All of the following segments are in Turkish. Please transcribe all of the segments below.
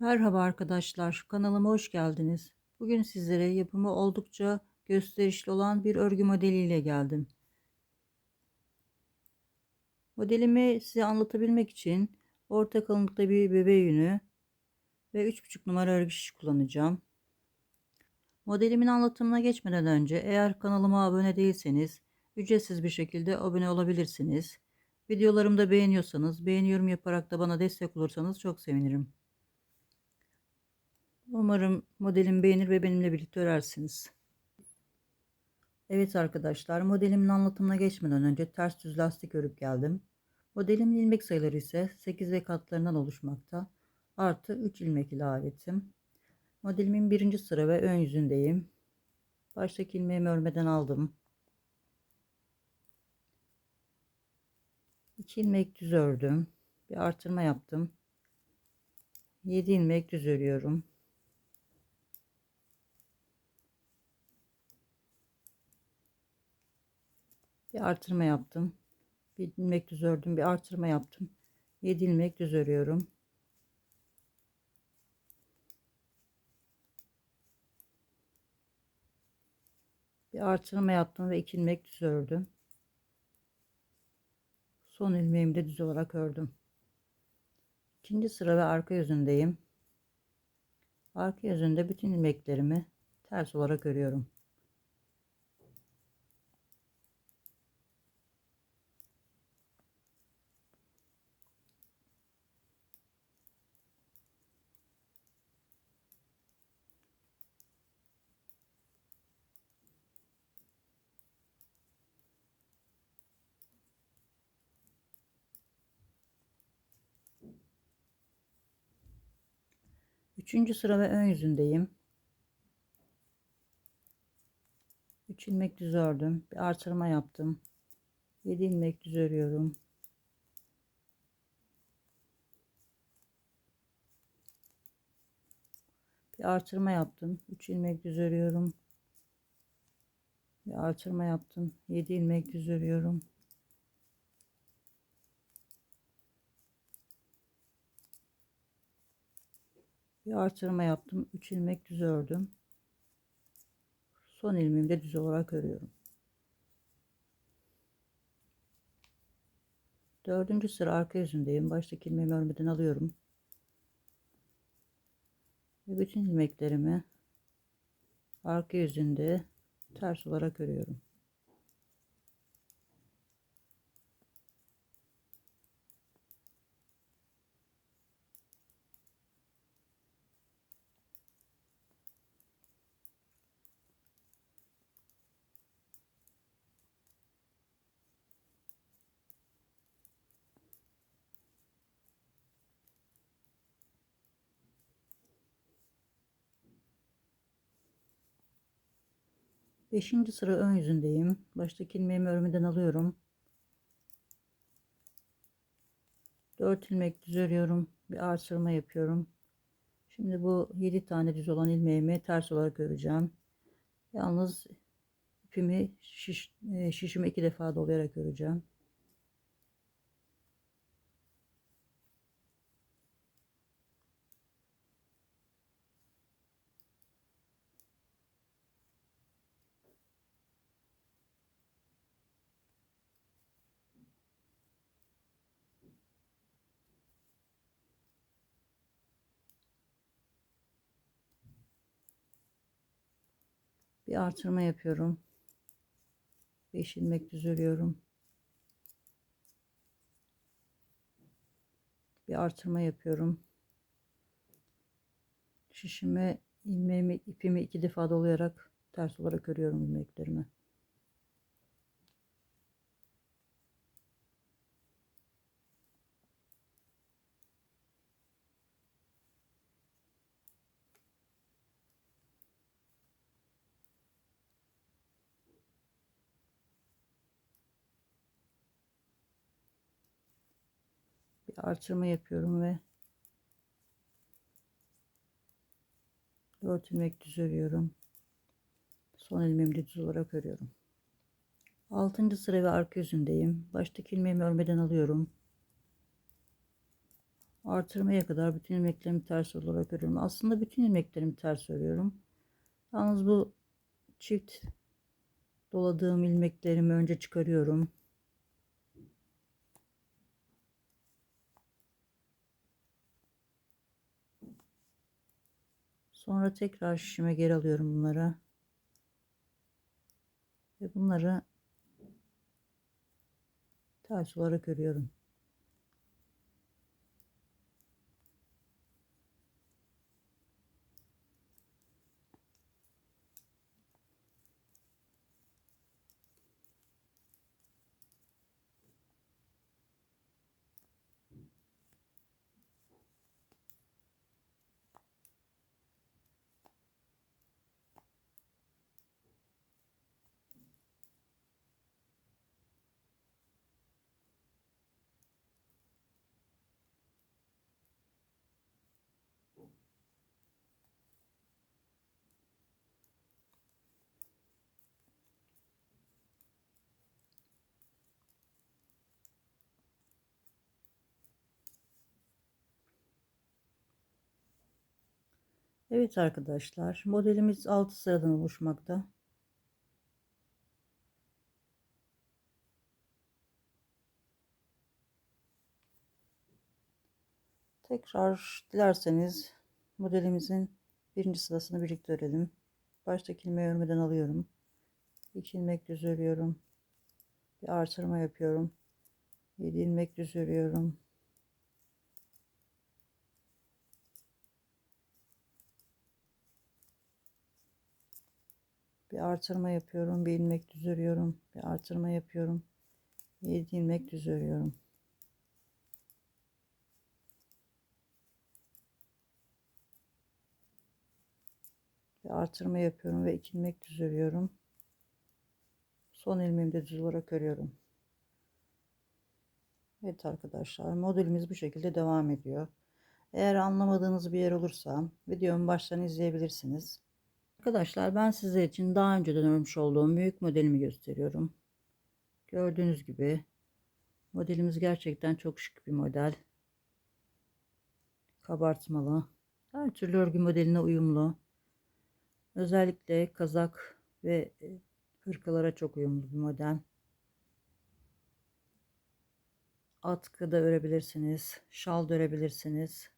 Merhaba arkadaşlar, kanalıma hoş geldiniz. Bugün sizlere yapımı oldukça gösterişli olan bir örgü modeliyle geldim. Modelimi size anlatabilmek için orta kalınlıkta bir bebe yünü ve 3,5 numara örgü şiş kullanacağım. Modelimin anlatımına geçmeden önce eğer kanalıma abone değilseniz ücretsiz bir şekilde abone olabilirsiniz. Videolarımı da beğeniyorsanız beğeni yorum yaparak da bana destek olursanız çok sevinirim. Umarım modelimi beğenir ve benimle birlikte örersiniz. Evet arkadaşlar modelimin anlatımına geçmeden önce ters düz lastik örüp geldim. Modelimin ilmek sayıları ise 8 ve katlarından oluşmakta. Artı 3 ilmek ilave ettim. Modelimin birinci sıra ve ön yüzündeyim. Baştaki ilmeğimi örmeden aldım. 2 ilmek düz ördüm. Bir artırma yaptım. 7 ilmek düz örüyorum. Bir artırma yaptım. Bir ilmek düz ördüm bir artırma yaptım. 7 ilmek düz örüyorum. Bir artırma yaptım ve 2 ilmek düz ördüm. Son ilmeğimi de düz olarak ördüm. İkinci sıra ve arka yüzündeyim. Arka yüzünde bütün ilmeklerimi ters olarak örüyorum Üçüncü sıra ve ön yüzündeyim. 3 ilmek düz ördüm. Bir artırma yaptım. 7 ilmek düz örüyorum. Bir artırma yaptım. 3 ilmek düz örüyorum. Bir artırma yaptım. 7 ilmek düz örüyorum. Bir artırma yaptım 3 ilmek düz ördüm. Son ilmeğimi de düz olarak örüyorum. Dördüncü sıra arka yüzündeyim. Baştaki ilmeğimi örmeden alıyorum. Ve bütün ilmeklerimi arka yüzünde ters olarak örüyorum Beşinci sıra ön yüzündeyim. Baştaki ilmeğimi örmeden alıyorum. 4 ilmek düz örüyorum. Bir artırma yapıyorum. Şimdi bu 7 tane düz olan ilmeğimi ters olarak öreceğim. Yalnız ipimi şiş, e, şişimi iki defa dolayarak öreceğim. Bir artırma yapıyorum. 5 ilmek düz örüyorum bir artırma yapıyorum. Şişime ilmeğimi ipimi iki defa dolayarak ters olarak örüyorum ilmeklerimi artırma yapıyorum ve 4 ilmek düz örüyorum. Son ilmeğimi düz olarak örüyorum. 6. sıra ve arka yüzündeyim. Baştaki ilmeğimi örmeden alıyorum. artırmaya kadar bütün ilmeklerimi ters olarak örüyorum. Aslında bütün ilmeklerimi ters örüyorum. Yalnız bu çift doladığım ilmeklerimi önce çıkarıyorum. Sonra tekrar şişime geri alıyorum bunları. Ve bunları ters olarak örüyorum. Evet arkadaşlar modelimiz 6 sıradan oluşmakta. Tekrar dilerseniz modelimizin birinci sırasını birlikte örelim. Baştaki ilmeği örmeden alıyorum. 2 ilmek düz örüyorum. Bir artırma yapıyorum. 7 ilmek düz örüyorum. Bir artırma yapıyorum bir ilmek düz örüyorum bir artırma yapıyorum 7 ilmek düz örüyorum bir artırma yapıyorum ve 2 ilmek düz örüyorum son ilmeğimi de düz olarak örüyorum. Evet arkadaşlar modelimiz bu şekilde devam ediyor. Eğer anlamadığınız bir yer olursa videomun baştan izleyebilirsiniz Arkadaşlar ben sizler için daha önceden örmüş olduğum büyük modelimi gösteriyorum. Gördüğünüz gibi modelimiz gerçekten çok şık bir model. Kabartmalı. Her türlü örgü modeline uyumlu. Özellikle kazak ve e, hırkalara çok uyumlu bir model. Atkı da örebilirsiniz. Şal da örebilirsiniz.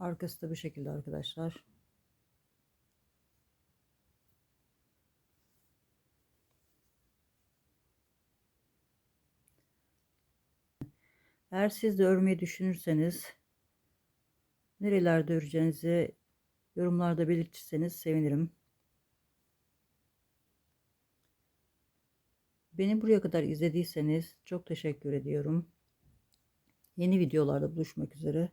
Arkası da bu şekilde arkadaşlar. Eğer siz de örmeyi düşünürseniz nerelerde öreceğinizi yorumlarda belirtirseniz sevinirim. Beni buraya kadar izlediyseniz çok teşekkür ediyorum. Yeni videolarda buluşmak üzere.